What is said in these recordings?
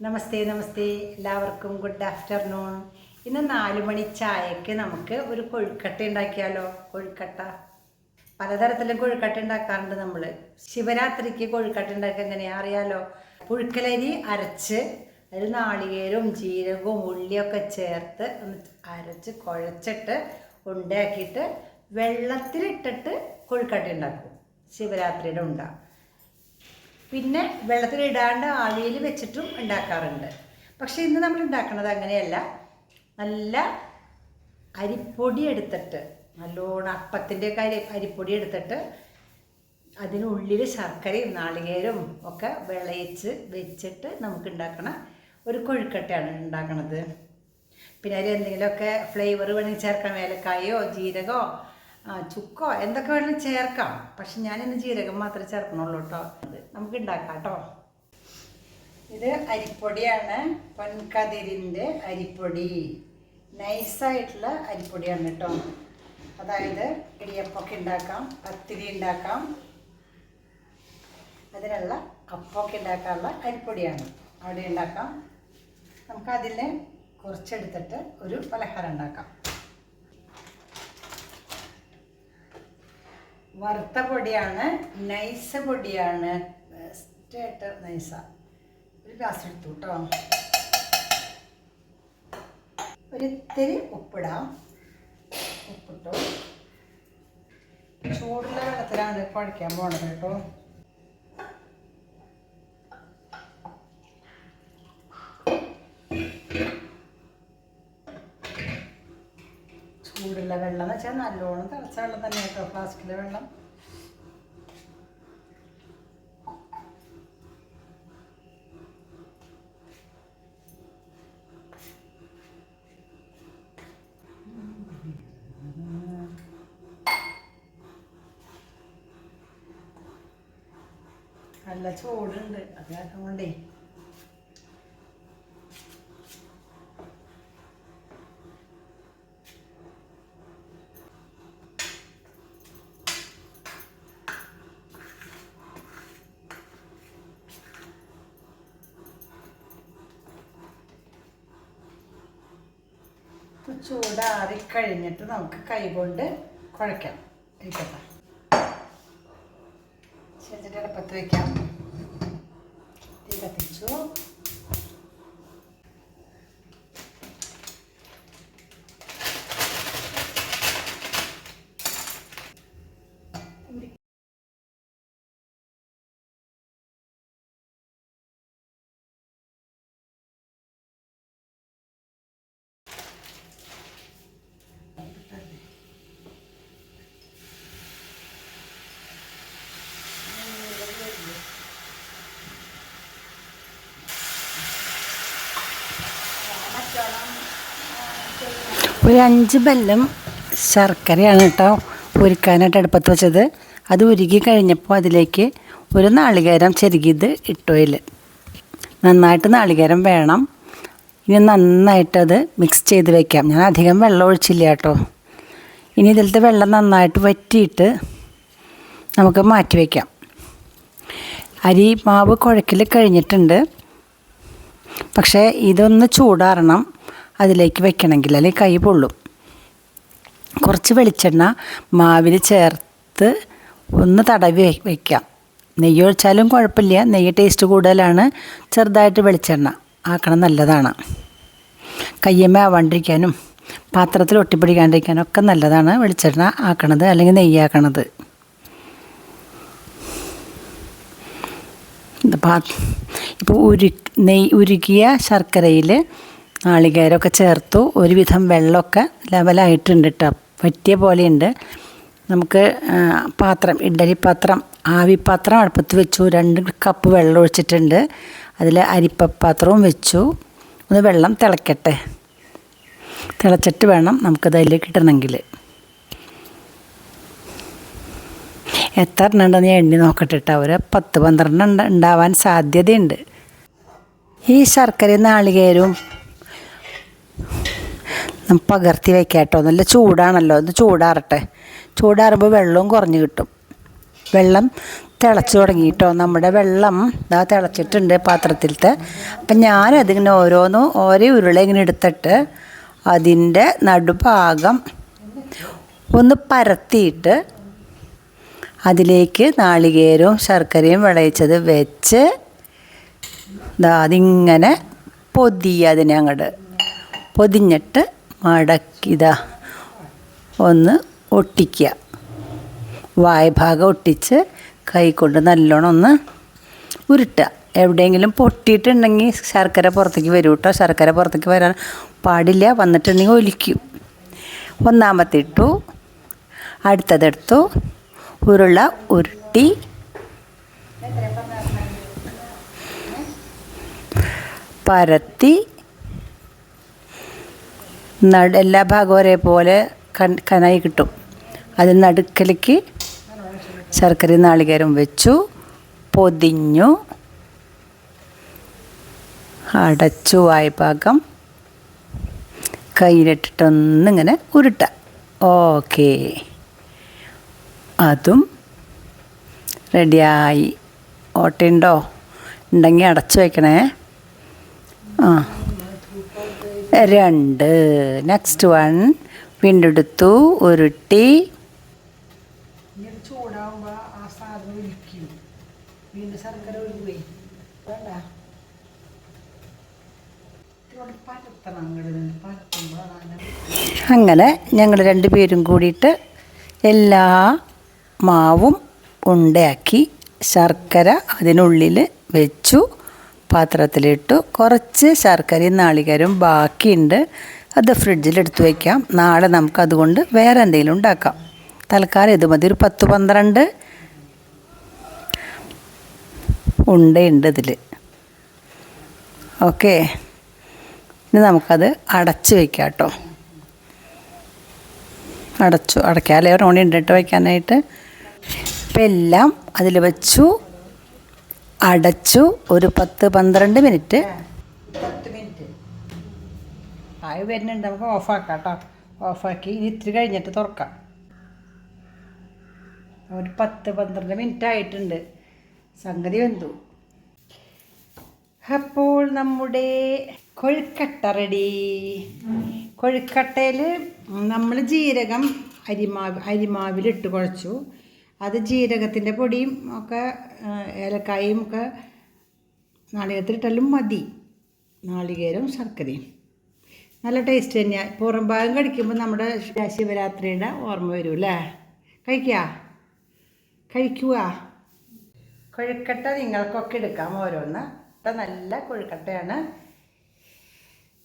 നമസ്തേ നമസ്തേ. എല്ലാവർക്കും good afternoon ഇന്ന് നാല് മണി ചായക്ക് നമുക്ക് ഒരു കൊഴുക്കട്ട ഉണ്ടാക്കിയാലോ? കൊഴുക്കട്ട. പലതരത്തിലും കൊഴുക്കട്ട ഉണ്ടാക്കാറുണ്ട് നമ്മൾ ശിവരാത്രിക്ക് കൊഴുക്കട്ട ഉണ്ടാക്കുക എങ്ങനെയാ അറിയാലോ? പുഴുക്കലരി അരച്ച് അതിൽ നാളികേരവും ജീരകവും ഉള്ളിയൊക്കെ ചേർത്ത് ഒന്ന് അരച്ച് കുഴച്ചിട്ട് ഉണ്ടാക്കിയിട്ട് വെള്ളത്തിലിട്ടിട്ട് കൊഴുക്കട്ട ഉണ്ടാക്കും. ശിവരാത്രിയുടെ ഉണ്ട. പിന്നെ വെള്ളത്തിൽ ഇടാണ്ട് ആവിയിൽ വെച്ചിട്ടും ഉണ്ടാക്കാറുണ്ട്. പക്ഷേ ഇന്ന് നമ്മൾ ഉണ്ടാക്കുന്നത് അങ്ങനെയല്ല. നല്ല അരിപ്പൊടി എടുത്തിട്ട് നല്ലോണം അപ്പത്തിന്റെ കാര്യം അരി അരിപ്പൊടി എടുത്തിട്ട് അതിനുള്ളിൽ ശർക്കരയും നാളികേരവും ഒക്കെ വിളയിച്ച് വെച്ചിട്ട് നമുക്ക് ഉണ്ടാക്കണ ഒരു കൊഴുക്കട്ടയാണ് ഉണ്ടാക്കണത്. പിന്നെ അതിൽ എന്തെങ്കിലുമൊക്കെ ഫ്ലേവർ വേണമെങ്കിൽ ചേർക്കാം. ഏലക്കായോ ജീരകമോ ചുക്കോ? എന്തൊക്കെ വേണമെങ്കിലും ചേർക്കാം. പക്ഷെ ഞാനിന്ന് ജീരകം മാത്രമേ ചേർക്കണുള്ളൂ കേട്ടോ. നമുക്ക് ഉണ്ടാക്കാം കേട്ടോ. ഇത് അരിപ്പൊടിയാണ്. പൊൻകതിരിന്റെ അരിപ്പൊടി. നൈസായിട്ടുള്ള അരിപ്പൊടിയാണ് കേട്ടോ. അതായത് ഇടിയപ്പമൊക്കെ ഉണ്ടാക്കാം പത്തിരി ഉണ്ടാക്കാം അതിനുള്ള കപ്പൊക്കെ ഉണ്ടാക്കാനുള്ള അരിപ്പൊടിയാണ് അവിടെ ഉണ്ടാക്കാം നമുക്കതിൽ കുറച്ചെടുത്തിട്ട് ഒരു പലഹാരം ഉണ്ടാക്കാം വറുത്ത പൊടിയാണ് നൈസ് പൊടിയാണ്. ബെസ്റ്റായിട്ട് നൈസ. ഒരു ഗ്ലാസ് എടുത്തു കേട്ടോ ഒരിത്തിരി ഉപ്പിടാം. ഉപ്പിട്ടു. ചൂടുള്ള വെള്ളത്തിലാണ് കുഴയ്ക്കാൻ പോണത് കേട്ടോ ചൂടുള്ള വെള്ളം എന്ന് വെച്ചാൽ നല്ലോണം തിളച്ച വെള്ളം തന്നെ കേട്ടോ ഫ്ലാസ്കിലെ വെള്ളം. നല്ല ചൂടുണ്ട് അത് കൊണ്ടേ ചൂടാറി കഴിഞ്ഞിട്ട് നമുക്ക് കൈകൊണ്ട് കുഴയ്ക്കാം. ഇരിക്കട്ടെ. ചെറുതിന്റെ അടുപ്പത്ത് വയ്ക്കാം ഒരു അഞ്ച് ബെല്ലം ശർക്കരയാണ് കേട്ടോ ഉരുക്കാനായിട്ട് അടുപ്പത്ത് വെച്ചത്. അത് ഉരുകി കഴിഞ്ഞപ്പോൾ അതിലേക്ക് ഒരു നാളികേരം ചെരുകിയത് ഇട്ടോയിൽ. നന്നായിട്ട് നാളികേരം വേണം. ഇനി നന്നായിട്ടത് മിക്സ് ചെയ്ത് വെക്കാം. ഞാൻ അധികം വെള്ളം ഒഴിച്ചില്ല കേട്ടോ. ഇനി ഇതിലത്തെ വെള്ളം നന്നായിട്ട് വറ്റിയിട്ട് നമുക്ക് മാറ്റി വയ്ക്കാം അരി മാവ് കുഴക്കിൽ കഴിഞ്ഞിട്ടുണ്ട്. പക്ഷേ ഇതൊന്ന് ചൂടാറണം. അതിലേക്ക് വെക്കണമെങ്കിൽ അല്ലെങ്കിൽ കൈ പൊള്ളും. കുറച്ച് വെളിച്ചെണ്ണ മാവിൽ ചേർത്ത് ഒന്ന് തടവി വയ്ക്കാം നെയ്യ് ഒഴിച്ചാലും കുഴപ്പമില്ല. നെയ്യ് ടേസ്റ്റ് കൂടുതലാണ്. ചെറുതായിട്ട് വെളിച്ചെണ്ണ ആക്കണം നല്ലതാണ്. കയ്യമ്മ ആവാണ്ടിരിക്കാനും പാത്രത്തിൽ ഒട്ടിപ്പിടിക്കാണ്ടിരിക്കാനും ഒക്കെ നല്ലതാണ് വെളിച്ചെണ്ണ ആക്കണത് അല്ലെങ്കിൽ നെയ്യാക്കണത് ഇപ്പോൾ ഉരു നെയ് ഉരുക്കിയ ശർക്കരയിൽ നാളികേരമൊക്കെ ചേർത്തു. ഒരുവിധം വെള്ളമൊക്കെ ലെവലായിട്ടുണ്ട് കേട്ടോ പറ്റിയ പോലെയുണ്ട്. നമുക്ക് പാത്രം ഇഡ്ഡലി പാത്രം ആവിപ്പാത്രം അടുപ്പത്ത് വെച്ചു. രണ്ട് കപ്പ് വെള്ളം ഒഴിച്ചിട്ടുണ്ട്. അതിൽ അരിപ്പപ്പാത്രവും വെച്ചു. ഒന്ന് വെള്ളം തിളക്കട്ടെ. തിളച്ചിട്ട് വേണം നമുക്കത് അതിലേക്ക് ഇടണമെങ്കിൽ എത്ര എണ്ണം ഞാൻ എണ്ണി നോക്കട്ടെ കേട്ടോ ഒരു പത്ത് പന്ത്രണ്ട് ഉണ്ട് ഉണ്ടാവാൻ സാധ്യതയുണ്ട്. ഈ ശർക്കരയും നാളികേരവും പകർത്തി വയ്ക്കാം കേട്ടോ. നല്ല ചൂടാണല്ലോ ഒന്ന് ചൂടാറട്ടെ. ചൂടാറുമ്പോൾ വെള്ളവും കുറഞ്ഞു കിട്ടും. വെള്ളം തിളച്ച് തുടങ്ങിയിട്ടോ നമ്മുടെ വെള്ളം ഇതാ തിളച്ചിട്ടുണ്ട് പാത്രത്തിലത്തെ. അപ്പം ഞാനതിങ്ങനെ ഓരോന്നും ഓരോ ഉരുള ഇങ്ങനെ എടുത്തിട്ട് അതിന്റെ നടുഭാഗം ഒന്ന് പരത്തിയിട്ട് അതിലേക്ക് നാളികേരവും ശർക്കരയും വിളയിച്ചത് വെച്ച് അതിങ്ങനെ പൊതിയ അതിനെ അങ്ങോട്ട് പൊതിഞ്ഞിട്ട് മടക്കിതാ ഒന്ന് ഒട്ടിക്കുക വായ്ഭാഗം ഒട്ടിച്ച് കൈ കൊണ്ട് നല്ലോണം ഒന്ന് ഉരുട്ടുക എവിടെയെങ്കിലും പൊട്ടിയിട്ടുണ്ടെങ്കിൽ ശർക്കര പുറത്തേക്ക് വരും കേട്ടോ ശർക്കര പുറത്തേക്ക് വരാൻ പാടില്ല. വന്നിട്ടുണ്ടെങ്കിൽ ഒലിക്കും. ഒന്നാമത്തെ ഇട്ടു. അടുത്തതെടുത്തു. ഉരുള ഉരുട്ടി. പരത്തി നട എല്ലാ ഭാഗവും ഒരേപോലെ കനായി കിട്ടും. അതിൽ നടുക്കലേക്ക് ശർക്കര നാളികേരം വെച്ചു പൊതിഞ്ഞു അടച്ചു വായ്പാകം കയ്യിലിട്ടിട്ടൊന്നിങ്ങനെ ഉരുട്ട. ഓക്കെ. അതും റെഡിയായി. ഓട്ടയുണ്ടോ? ഉണ്ടെങ്കിൽ അടച്ചു വയ്ക്കണേ. ആ. രണ്ട്. നെക്സ്റ്റ് വൺ വീണ്ടും എടുത്തു ഉരുട്ടി ചൂടാവുമ്പോൾ ആ സാധനം വീണ്ടും ശർക്കര വേണ്ട. അങ്ങനെ ഞങ്ങൾ രണ്ടുപേരും കൂടിയിട്ട് എല്ലാ മാവും ഉണ്ടയാക്കി ശർക്കര അതിനുള്ളിൽ വെച്ചു. പാത്രത്തിലിട്ടു. കുറച്ച് ശർക്കരയും നാളികേരവും ബാക്കിയുണ്ട്. അത് ഫ്രിഡ്ജിലെടുത്ത് വയ്ക്കാം നാളെ നമുക്ക് അതുകൊണ്ട് വേറെ എന്തെങ്കിലും ഉണ്ടാക്കാം. തൽക്കാലം ഇത് മതി. ഒരു പത്ത് പന്ത്രണ്ട് ഉണ്ടയുണ്ട് ഇതിൽ ഓക്കെ. ഇനി നമുക്കത് അടച്ച് വയ്ക്കാം കേട്ടോ അടച്ചു അടയ്ക്കാലേ ഒരെണ്ണം ഉണ്ടിട്ട് വയ്ക്കാനായിട്ട് ഇപ്പം എല്ലാം അതിൽ വെച്ചു. അടച്ചു ഒരു പത്ത് പന്ത്രണ്ട് മിനിറ്റ്. പത്ത് മിനിറ്റ്. ആയി വരുന്നുണ്ട് നമുക്ക് ഓഫാക്കാം കേട്ടോ ഓഫാക്കി ഇനി ഇത്തിരി കഴിഞ്ഞിട്ട് തുറക്കാം. ഒരു പത്ത് പന്ത്രണ്ട് മിനിറ്റ് ആയിട്ടുണ്ട്. സംഗതി വെന്തു. അപ്പോൾ നമ്മുടെ കൊഴുക്കട്ട റെഡി കൊഴുക്കട്ടയിൽ നമ്മൾ ജീരകം അരിമാവ് അരിമാവിലിട്ട് കുഴച്ചു. അത് ജീരകത്തിന്റെ പൊടിയും ഒക്കെ ഏലക്കായും ഒക്കെ നാളികേരത്തിലിട്ടാലും മതി. നാളികേരവും ശർക്കരയും. നല്ല ടേസ്റ്റ് തന്നെയാണ് പുറം ഭാഗം കഴിക്കുമ്പോൾ നമ്മുടെ ശിവരാത്രിയുടെ ഓർമ്മ വരും അല്ലേ കഴിക്കുക കഴിക്കുക കൊഴുക്കട്ട നിങ്ങൾക്കൊക്കെ എടുക്കാം ഓരോന്ന്. ഇപ്പം നല്ല കൊഴുക്കട്ടയാണ്.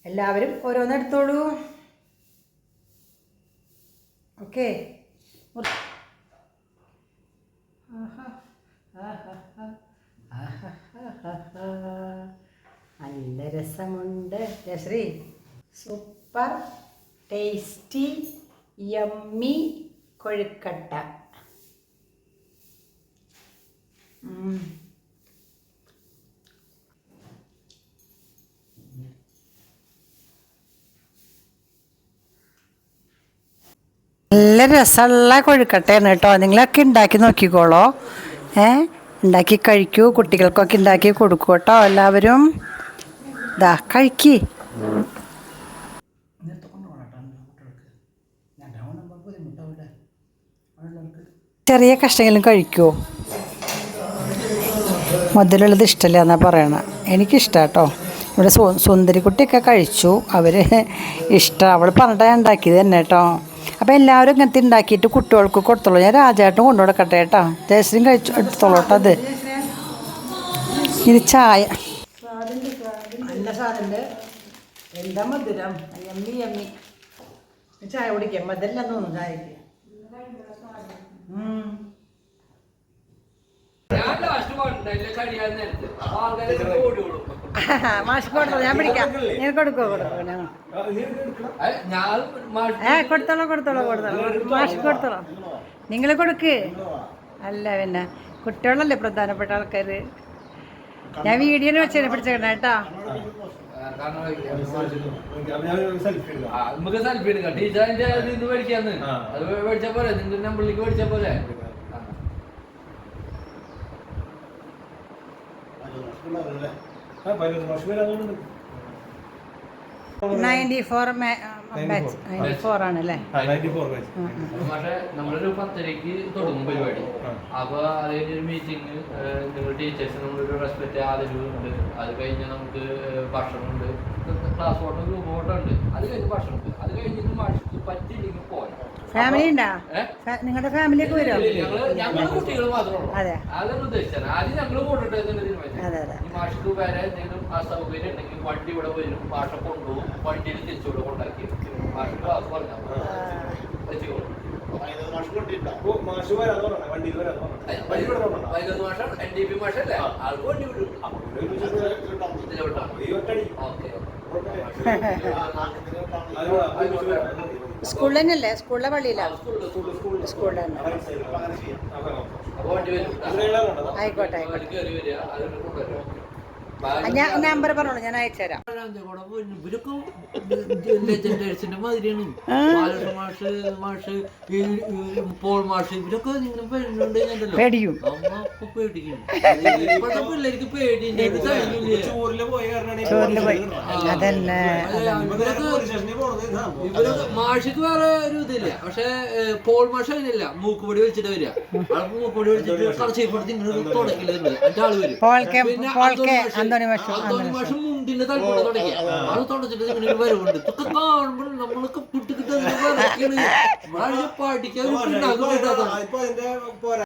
എല്ലാവരും ഓരോന്ന് എടുത്തോളൂ. ഓക്കെ. നല്ല രസമുണ്ട് ജയശ്രീ സൂപ്പർ ടേസ്റ്റി യമ്മി കൊഴുക്കട്ട. നല്ല രസമുള്ള കൊഴുക്കട്ടയാണ് കേട്ടോ. നിങ്ങളൊക്കെ ഉണ്ടാക്കി നോക്കിക്കോളോ. ഏ ഉണ്ടാക്കി കഴിക്കൂ. കുട്ടികൾക്കൊക്കെ ഉണ്ടാക്കി കൊടുക്കൂ കേട്ടോ. എല്ലാവരും ഇതാ കഴിക്കി. ചെറിയ കഷ്ണങ്ങളും കഴിക്കൂ. മുതലുള്ളത് ഇഷ്ടമല്ല എന്നാ പറയണ. എനിക്കിഷ്ടാട്ടോ ഇവിടെ സു സുന്ദരിക്കുട്ടിയൊക്കെ കഴിച്ചു. അവർ ഇഷ്ടം. അവൾ പറഞ്ഞിട്ടാണ് ഉണ്ടാക്കിയത് തന്നെ കേട്ടോ. അപ്പോൾ എല്ലാവരും ഇങ്ങനത്തെ ഉണ്ടാക്കിയിട്ട് കുട്ടികൾക്ക് കൊടുത്തോളൂ. ഞാൻ രാജായിട്ടും കൊണ്ടു കൊടുക്കട്ടെ കേട്ടോ. ജയശ്രീം കഴിച്ചു എടുത്തോളൂ കേട്ടോ അത്. ഇത് ചായ. നല്ല സാധനമുണ്ട് എന്താ മധുരം? എമ്മി എമ്മി ചായ കുടിക്കാം. മധുരം തോന്നുന്നു ചായക്ക്. ഞാൻ ലാസ്റ്റ് നേരത്ത്. ആൾക്കാരെ ഓടി. മാഷ് കൊടുത്തോ ഞാൻ പിടിക്കാം. ഞാൻ കൊടുക്കോ കൊടുക്കോ ഞങ്ങൾ. ഏ കൊടുത്തോളൂ കൊടുത്തോളൂ കൊടുത്തോളൂ. മാഷ് കൊടുത്തോളൂ. നിങ്ങൾ കൊടുക്ക്. അല്ല പിന്നെ കുട്ടികളല്ലേ പ്രധാനപ്പെട്ട ആൾക്കാർ ഞാൻ വീഡിയോനെ വെച്ചതിനെ പിടിച്ചേക്കണ കേട്ടാ. കാരണം ആ, നമുക്ക് സെൽഫി എടുക്കാം. ടീച്ചറിന്റെ മേടിക്കാന്ന്. അത് മേടിച്ചാ പോലെ നിന്റെ നമ്പറിലേക്ക് മേടിച്ചാ പോലെ ആ. ആ പതിനൊന്ന് വർഷം വരെ അതുകൊണ്ട് ninety four batch ninety four ആണ് അല്ലേ നയന്റി ഫോർ ബാച്ച് പക്ഷെ നമ്മളൊരു പത്തരക്ക് തുടങ്ങും പരിപാടി. അപ്പൊ കഴിഞ്ഞൊരു മീറ്റിംഗ് നിങ്ങൾ ടീച്ചേഴ്സ് നമ്മളൊരു റെസ്പെക്ട് ആദരവുണ്ട് അത് കഴിഞ്ഞ് നമുക്ക് ഭക്ഷണമുണ്ട്. ക്ലാസ് ഫോട്ടോ ഗ്രൂപ്പ് ഫോട്ടോ ഉണ്ട്. അത് കഴിഞ്ഞ് ഭക്ഷണം അത് കഴിഞ്ഞിട്ട് മാഷ് പറ്റില്ലെങ്കിൽ പോരാ. ഫാമിലി ഉണ്ടോ? നിങ്ങളുടെ വരുമോ കുട്ടികൾ മാത്രമേ അതെ. അതാണ് ഉദ്ദേശിച്ചത് ആദ്യം ഞങ്ങൾ ഈ മാഷക്ക് വേറെ എന്തെങ്കിലും അസൗകര്യം ഉണ്ടെങ്കിൽ വണ്ടി ഇവിടെ വരും മാഷ കൊണ്ടുപോകും വണ്ടിയിൽ തിരിച്ചുവിടെ കൊണ്ടാക്കി മാഷ ക്ലാസ് പറഞ്ഞാൽ വെച്ചുകൊള്ളു ഓ മാഷ് വരാതെ വണ്ടിയിൽ വണ്ടി എൻ ഡി പി മാഷല്ലേ? ആൾക്ക് വിടും. ഓക്കെ വരാം. സ്കൂളിൽ തന്നെയല്ലേ? സ്കൂളിലെ പള്ളിയിലാണ് സ്കൂളിൽ തന്നെ. ആയിക്കോട്ടെ ആയിക്കോട്ടെ. ഞാൻ നമ്പർ പറഞ്ഞോളൂ ഞാൻ അയച്ചുതരാം ഇവരൊക്കെ ലെജൻഡേഴ്സിന്റെ മാതിരിയാണ് ബാലകൃഷ്ണ മാഷ് മാഷ് പോൾ മാഷ് ഇവരൊക്കെ ഇങ്ങനെ പേടിയുണ്ട് പേടിയും അപ്പൊ പേടിക്കും. ഇപ്പോഴത്തെ പിള്ളേർക്ക് കഴിഞ്ഞില്ലേ ചോറിൽ പോയ. ഇവരൊക്കെ മാഷിക്ക് വേറെ ഒരു ഇതില്ല പക്ഷെ പോൾ മാഷ് അതിനില്ല മൂക്കുപൊടി വെച്ചിട്ട് വരിക ആൾക്ക് മൂക്കുപൊടി വെച്ചിട്ട് കടച്ചേപ്പെടുത്തി ഇങ്ങനെ തുടക്കില്ല എന്റെ ആൾ വരും പിന്നെ അന്തോണി അന്തോണി മാഷ് മാഷു അന്തോണി മാഷ് മുണ്ടിന്റെ തലപ്പുറ തുടങ്ങി ആൾ തുടച്ചിട്ട് ഇങ്ങനെ ഒരു വരവുണ്ട്. ഇതൊക്കെ കാണുമ്പോൾ നമ്മളൊക്കെ കുട്ടിക്കിട്ട് പഠിക്കാൻ ഉണ്ടാക്കും കേട്ടോ പോരാ.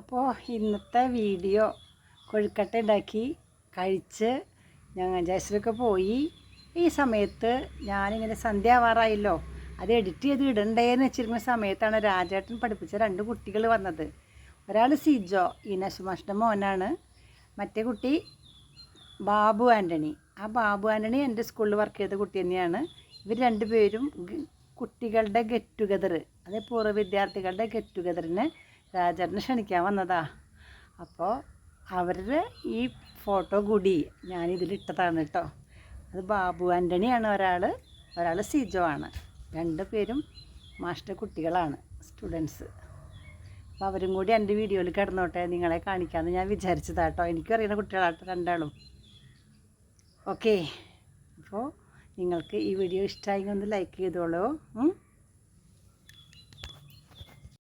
അപ്പോൾ ഇന്നത്തെ വീഡിയോ കൊഴുക്കട്ട ഉണ്ടാക്കി കഴിച്ച് ഞങ്ങൾ ജയശ്രീക്ക് പോയി. ഈ സമയത്ത് ഞാനിങ്ങനെ സന്ധ്യ ആവാറായല്ലോ അത് എഡിറ്റ് ചെയ്ത് ഇടണ്ടേന്ന് വെച്ചിരിക്കുന്ന സമയത്താണ് രാജേട്ടൻ പഠിപ്പിച്ച രണ്ട് കുട്ടികൾ വന്നത്. ഒരാൾ സിജോ ഈ നശുമാഷ്ടമോനാണ് മോനാണ്. മറ്റേ കുട്ടി ബാബു ആന്റണി ആ ബാബു ആന്റണി എന്റെ സ്കൂളിൽ വർക്ക് ചെയ്ത കുട്ടി തന്നെയാണ്. ഇവർ രണ്ടുപേരും കുട്ടികളുടെ ഗെറ്റ് ടുഗദർ അതായത് പൂർവ വിദ്യാർത്ഥികളുടെ ഗെറ്റ് ടുഗദറിന് രാജേട്ടനെ ക്ഷണിക്കാൻ വന്നതാ. അപ്പോൾ അവരുടെ ഈ ഫോട്ടോ കൂടി ഞാനിതിലിട്ടതാണ് കേട്ടോ. അത് ബാബു ആന്റണിയാണ് ഒരാൾ ഒരാൾ സിജോ ആണ്. രണ്ട് പേരും മാസ്റ്റർ കുട്ടികളാണ് സ്റ്റുഡൻസ് അപ്പോൾ അവരും കൂടി എന്റെ വീഡിയോയിൽ കിടന്നോട്ടെ നിങ്ങളെ കാണിക്കാമെന്ന് ഞാൻ വിചാരിച്ചതാട്ടോ എനിക്കും അറിയുന്ന കുട്ടികളാട്ടോ രണ്ടാളും. ഓക്കേ അപ്പോൾ നിങ്ങൾക്ക് ഈ വീഡിയോ ഇഷ്ടമായി ഒന്ന് ലൈക്ക് ചെയ്തോളൂ.